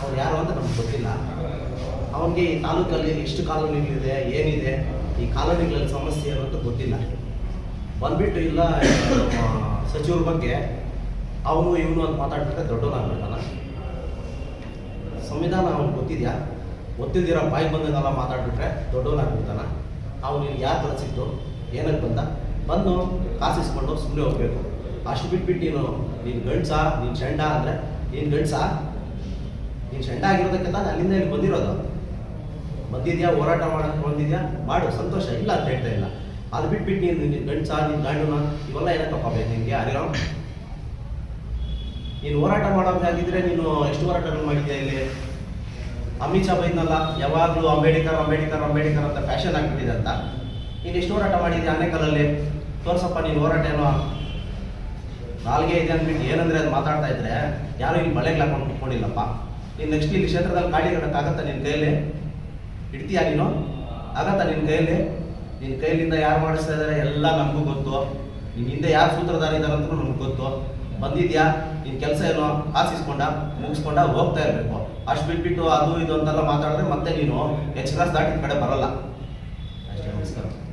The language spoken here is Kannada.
ಅವ್ರು ಯಾರು ಅಂತ ನಮ್ಗೆ ಗೊತ್ತಿಲ್ಲ. ಅವ್ರಿಗೆ ಈ ತಾಲೂಕಲ್ಲಿ ಎಷ್ಟು ಕಾಲೋನಿಗಳಿದೆ, ಏನಿದೆ, ಈ ಕಾಲೋನಿಗಳಲ್ಲಿ ಸಮಸ್ಯೆ ಅಂತ ಗೊತ್ತಿಲ್ಲ. ಬಂದ್ಬಿಟ್ಟು ಇಲ್ಲ ಸಚಿವರ ಬಗ್ಗೆ ಅವನು ಇವನು ಅಂತ ಮಾತಾಡ್ಬಿಟ್ರೆ ದೊಡ್ಡವನಾಗ್ಬಿಡ್ತಾನ. ಸಂವಿಧಾನ ಅವ್ನಿಗೆ ಗೊತ್ತಿದ್ಯಾ? ಗೊತ್ತಿದ್ದೀರ ಬಾಯಿ ಬಂದದೆಲ್ಲ ಮಾತಾಡ್ಬಿಟ್ರೆ ದೊಡ್ಡವನಾಗ್ಬಿಡ್ತಾನ. ಅವನು ಇಲ್ಲಿ ಯಾರು ಕಳಿಸಿತ್ತು ಏನಕ್ಕೆ ಬಂದ? ಬಂದು ಕಾಸಿಸ್ಕೊಂಡು ಸುಮ್ಮನೆ ಹೋಗ್ಬೇಕು. ಅಷ್ಟು ಬಿಟ್ಬಿಟ್ಟು ನೀನು ನೀನು ಗಂಡ್ಸ, ನೀನು ಚೆಂಡ ಅಂದರೆ ನೀನು ಗಂಡ್ಸ? ನೀನು ಚಂಡ ಆಗಿರೋದಕ್ಕೆ ತಾನೇ ಅಲ್ಲಿಂದ ಇಲ್ಲಿ ಬಂದಿರೋದು. ಬಂದಿದ್ಯಾ? ಹೋರಾಟ ಮಾಡೋಕೆ ಬಂದಿದ್ಯಾ? ಮಾಡು, ಸಂತೋಷ. ಇಲ್ಲ ಅಂತ ಹೇಳ್ತಾ ಇಲ್ಲ. ಅದು ಬಿಟ್ಬಿಟ್ಟು ನೀನು ನಿನ್ನ ಗಂಡ್ಸ ನಿನ್ನ ಗಾಂಡುನ, ಇವೆಲ್ಲ ಏನಕ್ಕಪ್ಪ ಬೇಕು ನಿನಗೆ ಅರಿರೋ ನೀನು ಹೋರಾಟ ಮಾಡೋದಾಗಿದ್ರೆ ನೀನು ಎಷ್ಟು ಹೋರಾಟಗಳು ಮಾಡಿದ್ಯಾ ಇಲ್ಲಿ? ಅಮಿತ್ ಶಾ ಬೈದ್ನಲ್ಲ, ಯಾವಾಗಲೂ ಅಂಬೇಡ್ಕರ್ ಅಂಬೇಡ್ಕರ್ ಅಂಬೇಡ್ಕರ್ ಅಂತ ಫ್ಯಾಷನ್ ಆಗಿಬಿಟ್ಟಿದೆ ಅಂತ. ನೀನು ಎಷ್ಟು ಹೋರಾಟ ಮಾಡಿದ್ಯಾ ಅನೇಕಲಲ್ಲಿ ತೋರ್ಸಪ್ಪ, ನೀನು ಹೋರಾಟ ಏನೋ ನಾಲ್ಗೆ ಇದೆ ಅಂದ್ಬಿಟ್ಟು ಏನಂದ್ರೆ ಅದು ಮಾತಾಡ್ತಾ ಇದ್ರೆ, ಯಾರು ಇಲ್ಲಿ ಮಳೆಗೆ ಹಾಕೊಂಡು ಕುತ್ಕೊಂಡಿಲ್ಲಪ್ಪ. ನೀನು ನೆಕ್ಸ್ಟ್ ಇಲ್ಲಿ ಕ್ಷೇತ್ರದಲ್ಲಿ ಗಾಡಿ ಆಗತ್ತಾ ನಿನ್ನ ಕೈಯಲ್ಲಿ? ಇಡ್ತೀಯಾ ನೀನು? ಆಗತ್ತಾ ನಿನ್ನ ಕೈಯಲ್ಲಿ? ನಿನ್ನ ಕೈಲಿಂದ ಯಾರು ಮಾಡಿಸ್ತಾ ಇದ್ದಾರೆ ಎಲ್ಲ ನಮಗೂ ಗೊತ್ತು. ನಿನ್ನ ಹಿಂದೆ ಯಾರು ಸೂತ್ರಧಾರ ಇದ್ದಾರೆ ಅಂತ ನಮ್ಗೆ ಗೊತ್ತು. ಬಂದಿದ್ಯಾ? ನಿನ್ನ ಕೆಲಸ ಏನೋ? ಆಸಿಸ್ಕೊಂಡ ಮುಗಿಸ್ಕೊಂಡ ಹೋಗ್ತಾ ಇರಬೇಕು. ಅಷ್ಟು ಬಿಟ್ಬಿಟ್ಟು ಅದು ಇದು ಅಂತೆಲ್ಲ ಮಾತಾಡಿದ್ರೆ ಮತ್ತೆ ನೀನು ಎಚ್ ಕ್ಲಾಸ್ ದಾಟಿದ ಕಡೆ ಬರಲ್ಲ. ಅಷ್ಟೇ, ನಮಸ್ಕಾರ.